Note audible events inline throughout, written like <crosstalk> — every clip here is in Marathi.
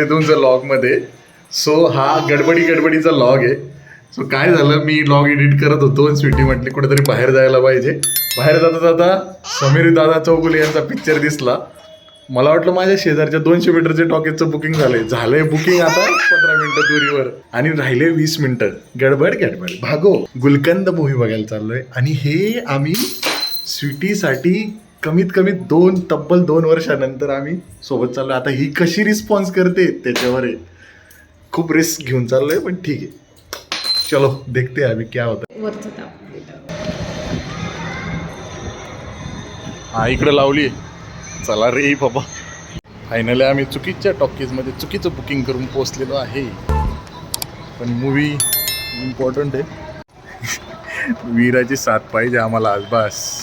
आहे लॉगमध्ये सो हा गडबडी गडबडीचा लॉग आहे. सो काय झालं? मी लॉग एडिट करत होतो आणि स्वीटी म्हटली कुठेतरी बाहेर जायला पाहिजे. बाहेर जाता जाता समीर दादा चौगुले यांचा पिक्चर दिसला. मला वाटलं माझ्या शेजारच्या दोनशे मीटरचे टॉकेजचं बुकिंग झालंय. झालंय बुकिंग आता पंधरा मिनिटं दुरीवर. आणि राहिले वीस मिनिटं. गडबड गडबड. भागो. गुलकंद मूवी बघायला चाललोय. आणि हे आम्ही स्वीटीसाठी कमीत कमी दोन तब्बल दोन वर्षानंतर आम्ही सोबत चाललोय. आता ही कशी रिस्पॉन्स करते त्याच्यावर आहे. खूप रिस्क घेऊन चाललोय पण ठीक आहे. चलो देखते हैं अभी क्या होता. है हा इकडे लावली चला रे बाबा. फायनली आम्ही चुकीच्या टॉकीजमध्ये चुकीचं बुकिंग करून पोहोचलेलो आहे. पण मूवी इम्पॉर्टंट आहे. <laughs> वीराची साथ पाहिजे आम्हाला आज बस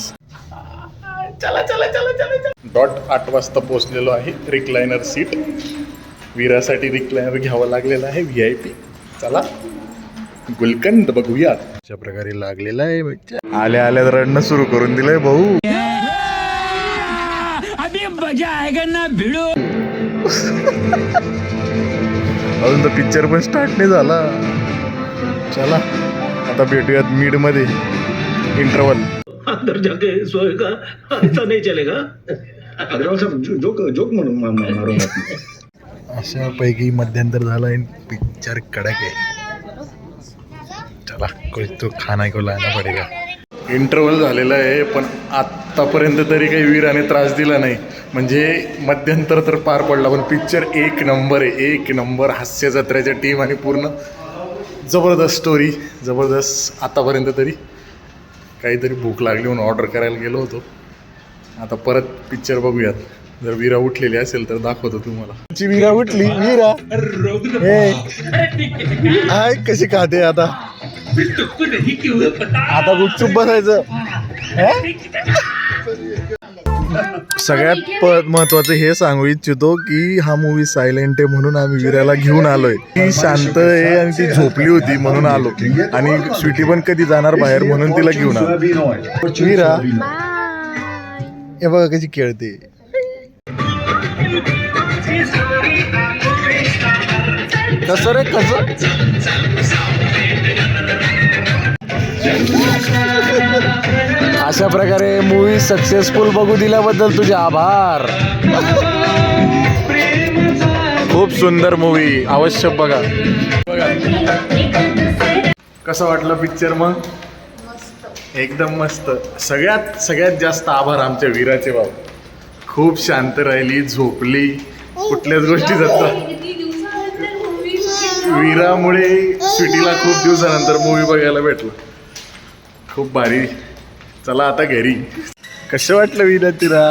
चला चला चला चला डॉट आठ वाजता पोहोचलेलो आहे. रिक्लायनर सीट वीरासाठी रिक्लायनर घ्यावं लागलेलं आहे व्ही आय पी चला. गुलकंद बघूया अशा प्रकारे लागलेला आहे आल्या आल्या रडणं सुरू करून दिलंय भाऊ. अजून तर पिक्चर पण स्टार्ट नाही झाला. चला. आता भेटूयात मीडमध्ये इंटरवल अंदर जाके सोएगा ऐसा नहीं चलेगा। अग्रवाल साहब जो- जोक जोक म्हणून मा- मा- मारूंगा अशा पैकी मध्यंतर झाला पिक्चर कडक आहे. चला कुछ तो खाना को लाना पडेगा. इंटरव्हल झालेला आहे पण आत्तापर्यंत तरी काही वीराने त्रास दिला नाही. म्हणजे मध्यंतर तर पार पडला पण पिक्चर एक नंबर आहे. एक नंबर हास्य जत्रेच्या टीम आणि पूर्ण जबरदस्त स्टोरी जबरदस्त आतापर्यंत तरी. काहीतरी भूक लागली म्हणून ऑर्डर करायला गेलो होतो. आता परत पिक्चर बघूयात. जर वीरा उठलेली असेल तर दाखवतो तुम्हाला. ची वीरा उठली. वीरा. हे. हाय कशी खाते आता? आता गुपचूप बसायचं. हे? सगळ्यात प- महत्वाचं हे सांगू इच्छितो की हा मूवी सायलेंट आहे म्हणून आम्ही वीराला घेऊन आलोय. ती शांत आहे आणि ती झोपली होती म्हणून आलो. आणि स्वीटी पण कधी जाणार बाहेर म्हणून तिला घेऊन आलो. वीरा हे बघा कशी खेळते. कसं रे कसं? अशा प्रकारे मूवी सक्सेसफुल बघू दिल्याबद्दल तुझे आभार. खूप सुंदर मूवी अवश्य बघा. कसं वाटलं पिक्चर मग? एकदम मस्त. सगळ्यात सगळ्यात जास्त आभार आमच्या वीराचे भाऊ. खूप शांत राहिली झोपली. कुठल्याच गोष्टी जातात वीरामुळे स्वीटीला खूप दिवसानंतर मूवी बघायला भेटलं. खूप भारी. चला आता घरी. कसं वाटलं वीरा तिला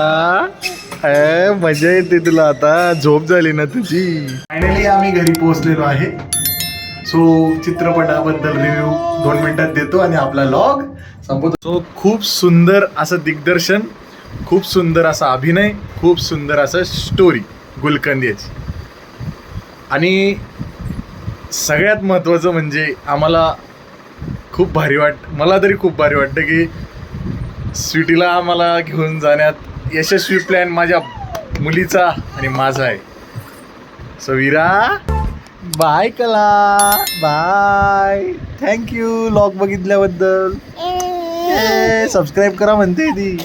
अ, मजा येते तुला आता. झोप झाली ना तुझी? फायनली आम्ही घरी पोहोचलेलो आहे. सो चित्रपटाबद्दल रिव्ह्यू दोन मिनिटात देतो आणि आपला लॉग संपवतो. सो खूप सुंदर असं दिग्दर्शन खूप सुंदर असा अभिनय खूप सुंदर असं स्टोरी गुलकंद याची आणि सगळ्यात महत्त्वाचं म्हणजे आम्हाला खूप भारी वाट मला तरी खूप भारी वाटतं की स्वीटीला आम्हाला घेऊन जाण्यात यशस्वी प्लॅन माझ्या मुलीचा आणि माझा आहे. So Veera bye Kala. Bye thank you log बघितल्याबद्दल. Subscribe करा म्हणते ती.